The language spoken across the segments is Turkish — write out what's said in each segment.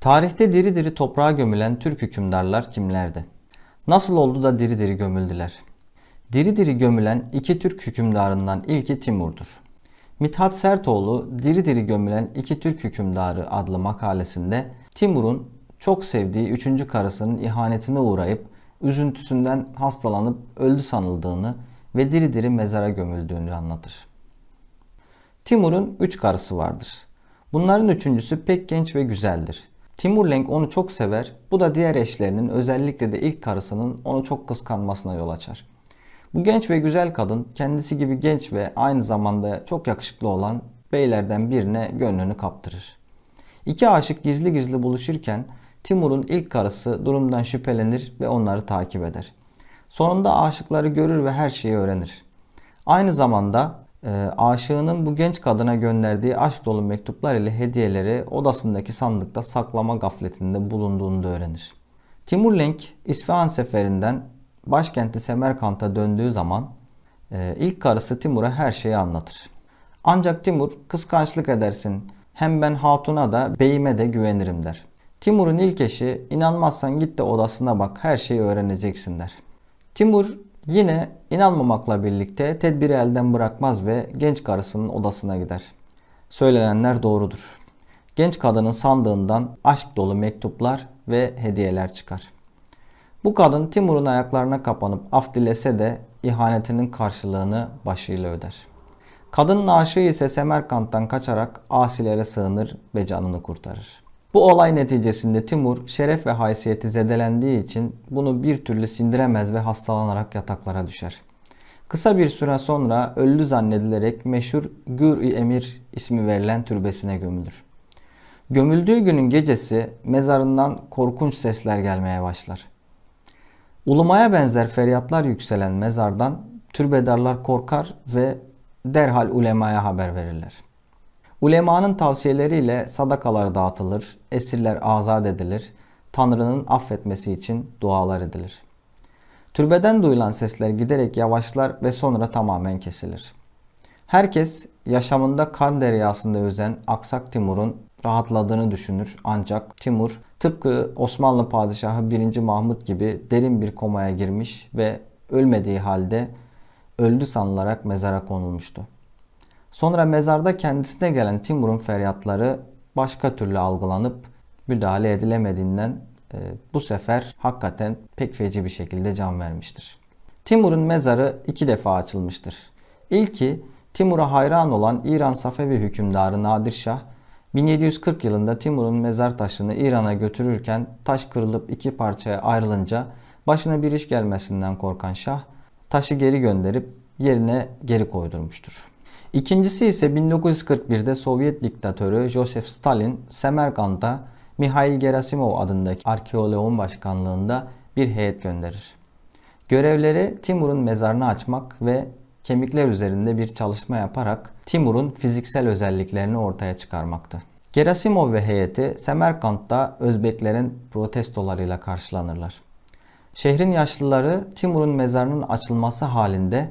Tarihte diri diri toprağa gömülen Türk hükümdarlar kimlerdi? Nasıl oldu da diri diri gömüldüler? Diri diri gömülen iki Türk hükümdarından ilki Timur'dur. Mithat Sertoğlu Diri Diri Gömülen İki Türk Hükümdarı adlı makalesinde Timur'un çok sevdiği üçüncü karısının ihanetine uğrayıp üzüntüsünden hastalanıp öldü sanıldığını ve diri diri mezara gömüldüğünü anlatır. Timur'un üç karısı vardır. Bunların üçüncüsü pek genç ve güzeldir. Timur Lenk onu çok sever, bu da diğer eşlerinin özellikle de ilk karısının onu çok kıskanmasına yol açar. Bu genç ve güzel kadın kendisi gibi genç ve aynı zamanda çok yakışıklı olan beylerden birine gönlünü kaptırır. İki aşık gizli gizli buluşurken Timur'un ilk karısı durumdan şüphelenir ve onları takip eder. Sonunda aşıkları görür ve her şeyi öğrenir. Aynı zamanda e, aşığının bu genç kadına gönderdiği aşk dolu mektuplar ile hediyeleri odasındaki sandıkta saklama gafletinde bulunduğunu da öğrenir. Timur Lenk İsfahan seferinden başkenti Semerkant'a döndüğü zaman e, ilk karısı Timur'a her şeyi anlatır. Ancak Timur kıskançlık edersin hem ben hatuna da beyime de güvenirim der. Timur'un ilk eşi inanmazsan git de odasına bak her şeyi öğreneceksin der. Timur yine inanmamakla birlikte tedbiri elden bırakmaz ve genç karısının odasına gider. Söylenenler doğrudur. Genç kadının sandığından aşk dolu mektuplar ve hediyeler çıkar. Bu kadın Timur'un ayaklarına kapanıp af dilese de ihanetinin karşılığını başıyla öder. Kadının aşığı ise Semerkant'tan kaçarak asilere sığınır ve canını kurtarır. Bu olay neticesinde Timur şeref ve haysiyeti zedelendiği için bunu bir türlü sindiremez ve hastalanarak yataklara düşer. Kısa bir süre sonra öldü zannedilerek meşhur Gür-i Emir ismi verilen türbesine gömülür. Gömüldüğü günün gecesi mezarından korkunç sesler gelmeye başlar. Ulumaya benzer feryatlar yükselen mezardan türbedarlar korkar ve derhal ulemaya haber verirler. Ulemanın tavsiyeleriyle sadakalar dağıtılır, esirler azat edilir, Tanrı'nın affetmesi için dualar edilir. Türbeden duyulan sesler giderek yavaşlar ve sonra tamamen kesilir. Herkes yaşamında kan deryasında yüzen Aksak Timur'un rahatladığını düşünür ancak Timur tıpkı Osmanlı Padişahı 1. Mahmut gibi derin bir komaya girmiş ve ölmediği halde öldü sanılarak mezara konulmuştu. Sonra mezarda kendisine gelen Timur'un feryatları başka türlü algılanıp müdahale edilemediğinden e, bu sefer hakikaten pek feci bir şekilde can vermiştir. Timur'un mezarı iki defa açılmıştır. İlki Timur'a hayran olan İran Safevi hükümdarı Nadir Şah 1740 yılında Timur'un mezar taşını İran'a götürürken taş kırılıp iki parçaya ayrılınca başına bir iş gelmesinden korkan Şah taşı geri gönderip yerine geri koydurmuştur. İkincisi ise 1941'de Sovyet diktatörü Joseph Stalin Semerkant'a Mihail Gerasimov adındaki arkeoloğun başkanlığında bir heyet gönderir. Görevleri Timur'un mezarını açmak ve kemikler üzerinde bir çalışma yaparak Timur'un fiziksel özelliklerini ortaya çıkarmaktı. Gerasimov ve heyeti Semerkant'ta Özbeklerin protestolarıyla karşılanırlar. Şehrin yaşlıları Timur'un mezarının açılması halinde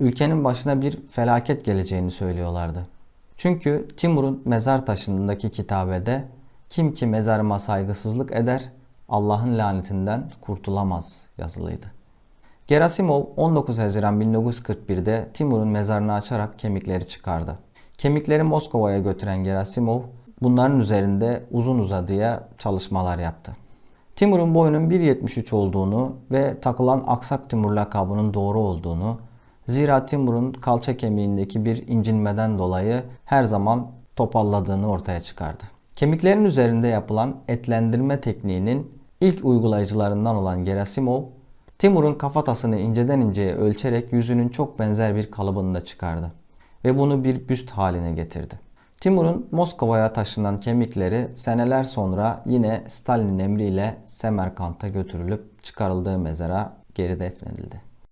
ülkenin başına bir felaket geleceğini söylüyorlardı. Çünkü Timur'un mezar taşındaki kitabede kim ki mezarıma saygısızlık eder Allah'ın lanetinden kurtulamaz yazılıydı. Gerasimov 19 Haziran 1941'de Timur'un mezarını açarak kemikleri çıkardı. Kemikleri Moskova'ya götüren Gerasimov bunların üzerinde uzun uzadıya çalışmalar yaptı. Timur'un boyunun 1.73 olduğunu ve takılan Aksak Timur lakabının doğru olduğunu, zira Timur'un kalça kemiğindeki bir incinmeden dolayı her zaman topalladığını ortaya çıkardı. Kemiklerin üzerinde yapılan etlendirme tekniğinin ilk uygulayıcılarından olan Gerasimov, Timur'un kafatasını inceden inceye ölçerek yüzünün çok benzer bir kalıbını da çıkardı ve bunu bir büst haline getirdi. Timur'un Moskova'ya taşınan kemikleri seneler sonra yine Stalin'in emriyle Semerkant'a götürülüp çıkarıldığı mezara geri defnedildi.